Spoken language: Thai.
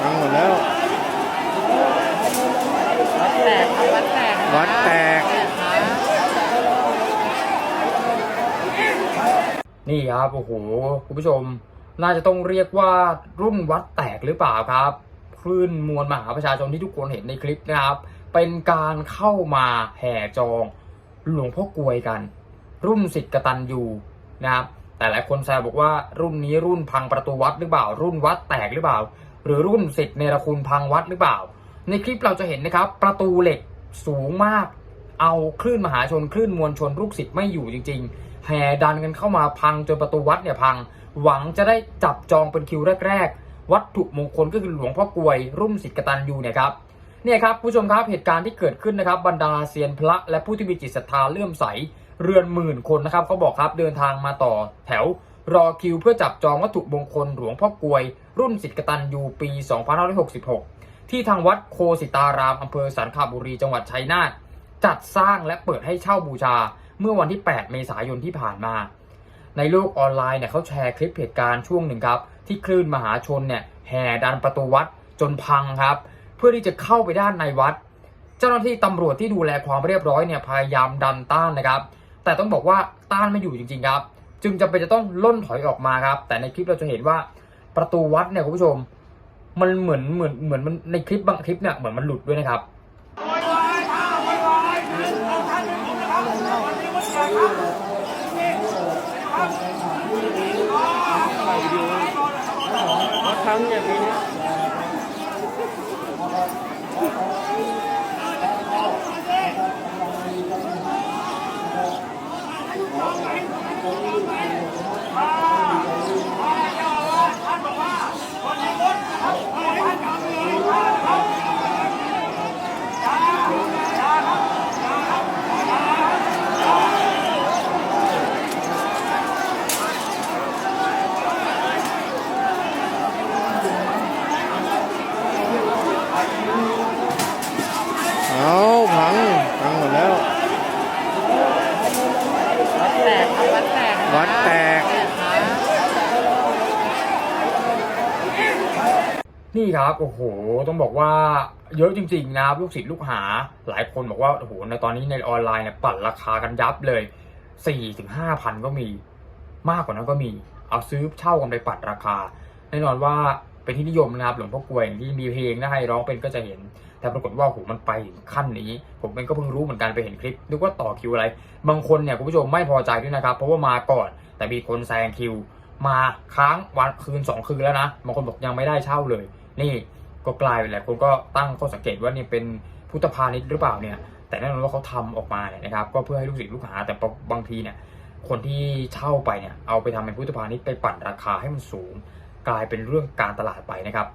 พังหมดแล้ว วัดแตกครับวัดแตกวัดแตก นี่ครับโอ้โหคุณผู้ชม น่าจะต้องเรียกว่ารุ่นวัดแตกหรือเปล่าครับ คลื่นมวลมหาประชาชนที่ทุกคนเห็นในคลิปนะครับ เป็นการเข้ามาแห่จอง หลวงพ่อกลวยกัน รุ่นสิทธิ์กตันยูนะครับ แต่หลายคนแซวบอกว่ารุ่นนี้รุ่นพังประตูวัดหรือเปล่า รุ่นวัดแตกหรือเปล่า หรือรุ่นสิทธิ์เนรคุณพังวัดหรือเปล่า ในคลิปเราจะเห็นนะครับ ประตูเหล็กสูงมาก เอาคลื่นมหาชนคลื่นมวลชนลูกศิษย์ไม่อยู่จริง ๆ แห่ดันกันเข้ามาพังจนประตูวัดเนี่ยพัง หวังจะได้จับจองเป็นคิวแรก ๆ วัตถุมงคลก็คือหลวงพ่อกลวย รุ่นสิทธิ์กตันยูเนี่ยครับเนี่ยครับผู้ชมครับเหตุการณ์ที่เกิดขึ้นนะครับบรรดาเซียนพระและผู้ที่มีจิตศรัทธาเลื่อมใส เรือนหมื่นคนนะครับเขาบอกครับเดินทางมาต่อแถวรอคิวเพื่อจับจองวัตถุมงคลหลวงพ่อกลวย รุ่นสิทธิ์กตันยูปี 2566 ที่ทางวัดโคสิตารามอำเภอสันคบุรีจังหวัดชัยนาทจัดสร้างและเปิดให้เช่าบูชา เมื่อวันที่ 8 เมษายนที่ผ่านมา ในโลกออนไลน์เนี่ยเขาแชร์คลิปเหตุการณ์ช่วงหนึ่งครับ ที่คลื่นมหาชนเนี่ยแห่ดันประตูวัดจนพังครับ เพื่อที่จะเข้าไปด้านในวัด เจ้าหน้าที่ตำรวจที่ดูแลความเรียบร้อยเนี่ยพยายามดันต้านนะครับ แต่ต้องบอกว่าต้านไม่อยู่จริงๆครับ จึงจำเป็นจะต้องล่นถอยออกมาครับ แต่ในคลิปเราจะเห็นว่าประตูวัดเนี่ยคุณผู้ชม มันเหมือนเหมือนเหมือนมันในคลิปบางคลิปเนี่ยเหมือนมันหลุดด้วยนะครับครั้งอย่างนี้ เอาพังพังหมดแล้ว วัดแตกครับวัดแตกวัดแตก นี่ครับโอ้โหต้องบอกว่าเยอะจริงๆนะครับลูกศิษย์ลูกหา หลายคนบอกว่าโอ้โหในตอนนี้ในออนไลน์เนี่ยปั่นราคากันยับเลย4ี่ถึงห้าพันก็มี มากกว่านั้นก็มี เอาซื้อเช่ากันไปปัดราคา แน่นอนว่า เป็นที่นิยมนะครับหลวงพ่อกลวยอย่างที่มีเพลงนะให้ร้องเป็นก็จะเห็น แต่ปรากฏว่าโอ้โหมันไปถึงขั้นนี้ ผมเองก็เพิ่งรู้เหมือนกันไปเห็นคลิปนึกว่าต่อคิวอะไร บางคนเนี่ยคุณผู้ชมไม่พอใจด้วยนะครับ เพราะว่ามาก่อน แต่มีคนแซงคิว มาค้างวันคืนสองคืนแล้วนะบางคนบอกยังไม่ได้เช่าเลย นี่ก็กลายเป็นหลายคนก็ตั้งข้อสังเกตว่านี่เป็นพุทธพาณิชย์หรือเปล่าเนี่ย แต่แน่นอนว่าเขาทำออกมาเนี่ยนะครับ ก็เพื่อให้ลูกศิษย์ลูกหาแต่บางทีเนี่ยคนที่เช่าไปเนี่ยเอาไปทำเป็นพุทธพาณิชย์ไปปั่นราคาให้มันสูง กลายเป็นเรื่องการตลาดไปนะครับ